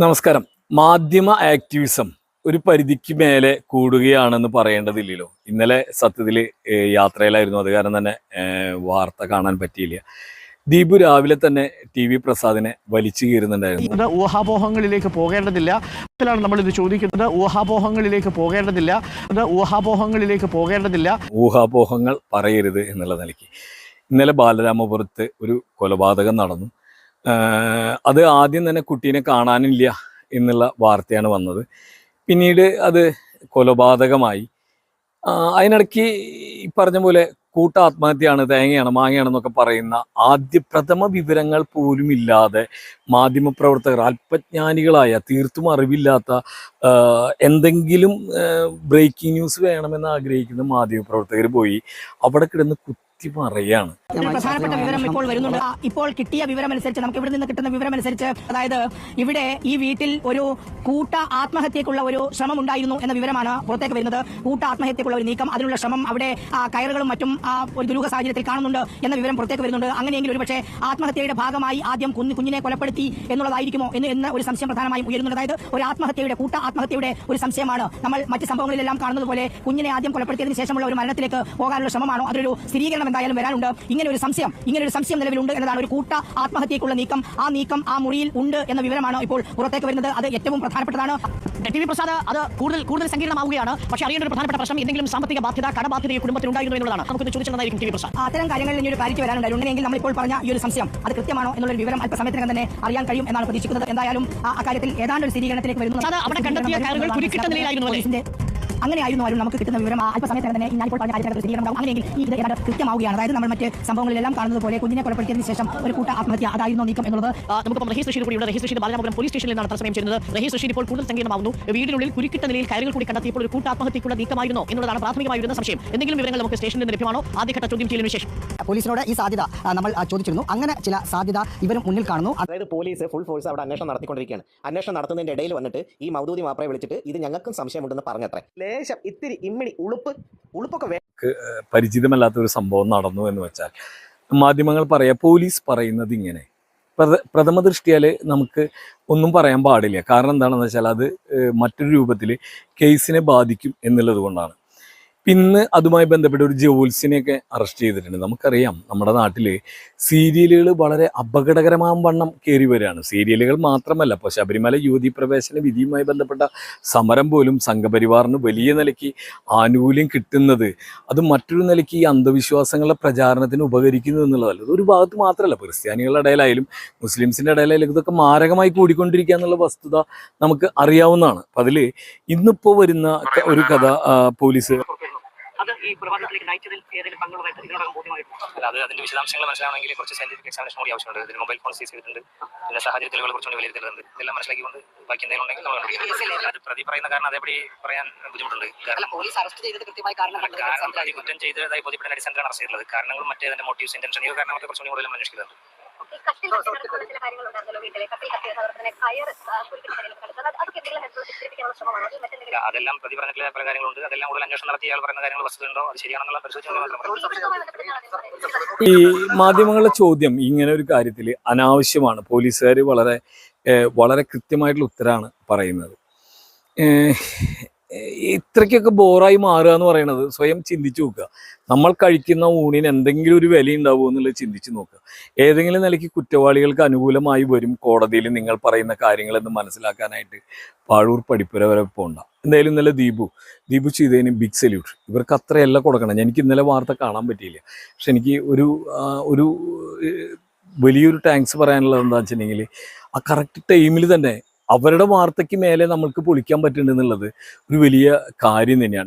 നമസ്കാരം. മാധ്യമ ആക്ടിവിസം ഒരു പരിധിക്ക് മേലെ കൂടുകയാണെന്ന് പറയേണ്ടതില്ലല്ലോ. ഇന്നലെ സത്യത്തിൽ യാത്രയിലായിരുന്നു. അത് കാരണം തന്നെ വാർത്ത കാണാൻ പറ്റിയില്ല. ദീപു രാവിലെ തന്നെ ടി വി പ്രസാദിനെ വലിച്ചു കീറുന്നുണ്ടായിരുന്നു. ഊഹാപോഹങ്ങളിലേക്ക് പോകേണ്ടതില്ല. നമ്മൾ ഇത് ചോദിക്കുന്നത്. ഊഹാപോഹങ്ങളിലേക്ക് പോകേണ്ടതില്ല. അത് ഊഹാപോഹങ്ങളിലേക്ക് പോകേണ്ടതില്ല. ഊഹാപോഹങ്ങൾ പറയരുത് എന്നുള്ള നിലയ്ക്ക്. ഇന്നലെ ബാലരാമപുരത്ത് ഒരു കൊലപാതകം നടന്നു. അത് ആദ്യം തന്നെ കുട്ടീനെ കാണാനില്ല എന്നുള്ള വാർത്തയാണ് വന്നത്. പിന്നീട് അത് കൊലപാതകമായി. അതിനിടയ്ക്ക് ഈ പറഞ്ഞ പോലെ കൂട്ട ആത്മഹത്യയാണ് തേങ്ങയാണ് മാങ്ങയാണെന്നൊക്കെ പറയുന്ന ആദ്യ പ്രഥമ വിവരങ്ങൾ പോലും ഇല്ലാതെ മാധ്യമപ്രവർത്തകർ അല്പജ്ഞാനികളായ തീർത്തും അറിവില്ലാത്ത എന്തെങ്കിലും ബ്രേക്കിംഗ് ന്യൂസ് വേണമെന്ന് ആഗ്രഹിക്കുന്ന മാധ്യമപ്രവർത്തകർ പോയി അവിടെ കിടന്ന് കുത്തി മറയാണ് പറയാണ് പ്രധാനപ്പെട്ട വിവരം ഇപ്പോൾ വരുന്നുണ്ട്. ഇപ്പോൾ കിട്ടിയ വിവരം അനുസരിച്ച് നമുക്ക് ഇവിടെ നിന്ന് കിട്ടുന്ന വിവരം അനുസരിച്ച് അതായത് ഇവിടെ ഈ വീട്ടിൽ ഒരു കൂട്ട ആത്മഹത്യക്കുള്ള ഒരു ശ്രമം ഉണ്ടായിരുന്നു എന്ന വിവരമാണ് പുറത്തേക്ക് വരുന്നത്. കൂട്ട ആത്മഹത്യക്കുള്ള ഒരു നീക്കം അതിനുള്ള ശ്രമം അവിടെ കയറുകളും മറ്റും ഒരു ദുരൂഹ സാഹചര്യത്തിൽ കാണുന്നുണ്ട് എന്ന വിവരം പുറത്തേക്ക് വരുന്നുണ്ട്. അങ്ങനെയെങ്കിൽ ഒരുപക്ഷെ ആത്മഹത്യയുടെ ഭാഗമായി ആദ്യം കുഞ്ഞു കുഞ്ഞിനെ കൊലപ്പെടുത്തി എന്നുള്ളതായിരിക്കുമോ എന്ന് എന്ന ഒരു സംശയം പ്രധാനമായും ഉയരുന്നുണ്ട്. അതായത് ഒരു ആത്മഹത്യയുടെ കൂട്ട ആത്മഹത്യയുടെ ഒരു സംശയമാണ് നമ്മൾ മറ്റ് സംഭവങ്ങളിലെല്ലാം കാണുന്നത് പോലെ കുഞ്ഞിനെ ആദ്യം കൊലപ്പെടുത്തിയതിനു ശേഷമുള്ള ഒരു മരണത്തിലേക്ക് പോകാനുള്ള ശ്രമമാണോ? അതൊരു സ്ഥിരീകരണം എന്തായാലും വരാനുണ്ട്. ഇങ്ങനെ ഒരു സംശയം ഇങ്ങനെ ഒരു സംശയം നിലവിലുണ്ട് എന്നതാണ് ഒരു കൂട്ട ആത്മഹത്യക്കുള്ള നീക്കം. ആ നീക്കം ആ മുറിയിൽ ഉണ്ട് എന്ന വിവരമാണ് ഇപ്പോൾ പുറത്തേക്ക് വരുന്നത്. അത് ഏറ്റവും പ്രധാനപ്പെട്ടതാണ്. ടി വി പ്രസാദ് അത് കൂടുതൽ കൂടുതൽ സങ്കീർണമാവുകയാണ്. പക്ഷേ അറിയേണ്ട ഒരു പ്രധാനപ്പെട്ട പ്രശ്നം എന്തെങ്കിലും സാമ്പത്തിക ബാധ്യത കടബാധ്യത കുടുംബത്തിൽ കുടുംബത്തിലുണ്ടായിരുന്നു എന്നുള്ളതാണ് നമുക്ക് ചോദിച്ചതായിരിക്കും ടി വി പ്രസാദ്. അത്തരം കാര്യങ്ങളിൽ ഇനി ഒരു കാര്യത്തിൽ നമ്മൾ ഇപ്പോൾ പറഞ്ഞ ഈ ഒരു സംശയം അത് കൃത്യമാണോ എന്നുള്ള വിവരം അല്പസമയത്തിനകം തന്നെ അറിയാൻ കഴിയും എന്നാണ് പ്രതീക്ഷിക്കുന്നത്. എന്തായാലും ആ കാര്യത്തിൽ ഏതാണ്ട് ഒരു സ്ഥിരീകരണത്തിലേക്ക് വരുന്നത് അവിടെ കണ്ടെത്തിയ കാര്യങ്ങൾ കുരുക്കിട്ട നിലയിലായിരുന്നു അങ്ങനെയായിരുന്നു ആരും നമുക്ക് കിട്ടുന്ന വിവരം. അല്പസമയത്തിന് തന്നെ ഞാനിപ്പോൾ പറഞ്ഞ കാര്യത്തിൽ സ്ഥിരീകരണം അങ്ങനെയെങ്കിൽ ഈ ഇത് ഏതാണ്ട് കൃത്യമാവുകയാണ്. അതായത് നമ്മൾ മറ്റ് സംഭവങ്ങളിലെല്ലാം കാണുന്നത് പോലെ കുഞ്ഞിനെ കൊലപ്പെടുത്തിയതിനു ശേഷം ഒരു കൂട്ട ആത്മഹത്യ അതായിരുന്നു നീക്കം എന്നുള്ളത്. നമുക്ക് റഹീസ് റഷീദ് കൂടിയുണ്ട് റഹീസ് റഷീദ് ബാലരാമപുരം പോലീസ് സ്റ്റേഷനിൽ നിന്നാണ് തത്സമയം ചെയ്യുന്നത് റഹീസ് റഷീദ് ഇപ്പോൾ കൂടുതൽ സങ്കീർണമാവുന്നു. വീടിനുള്ളിൽ കുരുക്കിട്ട നിലയിൽ കയറുകൾ കൂടി കണ്ടെത്തിയപ്പോൾ ഒരു കൂട്ടാത്മഹത്യക്കുള്ള നീക്കമായിരുന്നു എന്നുള്ളതാണ് പ്രാഥമികമായിരുന്ന സംശയം. എന്തെങ്കിലും വിവരങ്ങൾ നമുക്ക് സ്റ്റേഷനിൽ നിന്ന് ലഭ്യമാണോ? ആദ്യഘട്ട ചോദ്യം ചെയ്യലിന് ശേഷം. പോലീസിനോട് ഈ സാധ്യത നമ്മൾ ചോദിച്ചിരുന്നു. അങ്ങനെ ചില സാധ്യത ഇവരും മുന്നിൽ കാണുന്നു. അതായത് പോലീസ് ഫുൾ ഫോഴ്സ് അവിടെ അന്വേഷണം നടത്തിക്കൊണ്ടിരിക്കുകയാണ്. അന്വേഷണം നടത്തുന്നതിന്റെ ഇടയിൽ വന്നിട്ട് ഈ മൗദൂദി മാപ്രയെ വിളിച്ചിട്ട് ഇത് ഞങ്ങൾക്കും സംശയമുണ്ടെന്ന് പറഞ്ഞത്രേ. ലേശം ഇത്തിരി ഇമ്മിണി ഉളുപ്പ് ഉളുപ്പൊക്കെ പരിചിതമല്ലാത്ത ഒരു സംഭവം നടന്നു എന്ന് വെച്ചാൽ മാധ്യമങ്ങൾ പറയാ പോലീസ് പറയുന്നത് ഇങ്ങനെ. പ്രഥമ ദൃഷ്ടിയാൽ നമുക്ക് ഒന്നും പറയാൻ പാടില്ല. കാരണം എന്താണെന്ന് വെച്ചാൽ അത് മറ്റൊരു രൂപത്തിൽ കേസിനെ ബാധിക്കും എന്നുള്ളത് കൊണ്ടാണ്. പിന്നെ അതുമായി ബന്ധപ്പെട്ട ഒരു ജോൽസിനെയൊക്കെ അറസ്റ്റ് ചെയ്തിട്ടുണ്ട്. നമുക്കറിയാം നമ്മുടെ നാട്ടിൽ സീരിയലുകൾ വളരെ അപകടകരമാം വണ്ണം കയറി വരികയാണ്. സീരിയലുകൾ മാത്രമല്ല ഇപ്പോൾ ശബരിമല യുവതി പ്രവേശന വിധിയുമായി ബന്ധപ്പെട്ട സമരം പോലും സംഘപരിവാറിന് വലിയ നിലയ്ക്ക് ആനുകൂല്യം കിട്ടുന്നത് അത് മറ്റൊരു നിലയ്ക്ക് ഈ അന്ധവിശ്വാസങ്ങളുടെ പ്രചാരണത്തിന് ഉപകരിക്കുന്നു എന്നുള്ളതല്ല. ഒരു ഭാഗത്ത് മാത്രമല്ല ക്രിസ്ത്യാനികളുടെ ഇടയിലായാലും മുസ്ലിംസിന്റെ ഇടയിലായാലും ഇതൊക്കെ മാരകമായി കൂടിക്കൊണ്ടിരിക്കുക എന്നുള്ള വസ്തുത നമുക്ക് അറിയാവുന്നതാണ്. അപ്പം അതിൽ ഇന്നിപ്പോൾ വരുന്ന ഒരു കഥ പോലീസ് അത് ഈ കൊലപാതകത്തിലേക്ക് നയിച്ചതിൽ ഏതെങ്കിലും പങ്കുള്ളതായിട്ട് ഇതിനോടകം ബോധ്യമായിട്ടുണ്ട്? അല്ല അത് അതിന്റെ വിശദാംശങ്ങൾ മനസ്സിലാവണമെങ്കിൽ കുറച്ച് സയന്റിഫിക് എക്സാമിനേഷൻ കൂടി ആവശ്യമുണ്ട്. ഇതിന് മൊബൈൽ ഫോൺ സീസ് ചെയ്തിട്ടുണ്ട്. പിന്നെ സാഹചര്യ തെളിവുകൾ കുറച്ചുകൂടി വിലയിരുത്തേണ്ടതുണ്ട് ഇതെല്ലാം മനസ്സിലാക്കിക്കൊണ്ട് ബാക്കി എന്തെങ്കിലും ഉണ്ടെങ്കിൽ നമ്മൾ. അത് പ്രതി പറയുന്ന കാരണം അതേപടി പറയാൻ ബുദ്ധിമുട്ടുണ്ട്. കാരണം പോലീസ് അറസ്റ്റ് ചെയ്തത് കൃത്യമായി കാരണം കാരണം കുറ്റം ചെയ്തതായി ബോധ്യപ്പെടുന്ന അടിസ്ഥാനത്തിലാണ് അറസ്റ്റ് ചെയ്തിട്ടുള്ളത്. കാരണങ്ങളും മറ്റേ അതിന്റെ മോട്ടീവ്സ് ഇന്റൻഷൻ ഈ കാരണങ്ങളൊക്കെ കുറച്ചുകൂടി കൂടുതൽ അന്വേഷിക്കുന്നുണ്ട്. കട്ടിൽ കത്തിക്കിടക്കുന്ന ചില കാര്യങ്ങളുണ്ടായിരുന്നല്ലോ വീട്ടിലെ. കട്ടിൽ കത്തിയത് അതുപോലെ തന്നെ കയർ കുരുക്കിട്ട് കണ്ടിട്ടുണ്ട് അതൊക്കെ എന്തെങ്കിലും ശ്രമമാണോ? അതെല്ലാം പ്രതി പറഞ്ഞിട്ടുള്ള പല കാര്യങ്ങളുണ്ട്. അതെല്ലാം കൂടുതൽ അന്വേഷണം നടത്തി അയാൾ പറയുന്ന കാര്യങ്ങൾ വസ്തുണ്ടോ അത് ശരിയാണെന്നുള്ള പരിശോധിച്ചു ഈ മാധ്യമങ്ങളുടെ ചോദ്യം ഇങ്ങനെ ഒരു കാര്യത്തിൽ അനാവശ്യമാണ്. പോലീസുകാർ വളരെ വളരെ കൃത്യമായിട്ടുള്ള ഉത്തരമാണ് പറയുന്നത്. ഇത്രയ്ക്കൊക്കെ ബോറായി മാറുക എന്ന് പറയുന്നത് സ്വയം ചിന്തിച്ചു നോക്കുക. നമ്മൾ കഴിക്കുന്ന ഊണിന് എന്തെങ്കിലും ഒരു വില ഉണ്ടാവുമോ എന്നുള്ളത് ചിന്തിച്ച് നോക്കുക. ഏതെങ്കിലും നിലയ്ക്ക് കുറ്റവാളികൾക്ക് അനുകൂലമായി വരും കോടതിയിൽ നിങ്ങൾ പറയുന്ന കാര്യങ്ങളെന്ന് മനസ്സിലാക്കാനായിട്ട് പാഴൂർ പഠിപ്പുര വരെ പോകണ്ട എന്തായാലും ഇന്നലെ ദീപു ദീപു ചെയ്തതിന് ബിഗ് സല്യൂട്ട് ഇവർക്ക് അത്രയല്ല കൊടുക്കണം. എനിക്ക് ഇന്നലെ വാർത്ത കാണാൻ പറ്റിയില്ല. പക്ഷെ എനിക്ക് ഒരു ഒരു വലിയൊരു താങ്ക്സ് പറയാനുള്ളത് എന്താ വെച്ചിട്ടുണ്ടെങ്കിൽ ആ കറക്റ്റ് ടൈമിൽ തന്നെ അവരുടെ വാർത്തയ്ക്ക് മേലെ നമ്മൾക്ക് പൊളിക്കാൻ പറ്റുന്നുണ്ടെന്നുള്ളത് ഒരു വലിയ കാര്യം തന്നെയാണ്.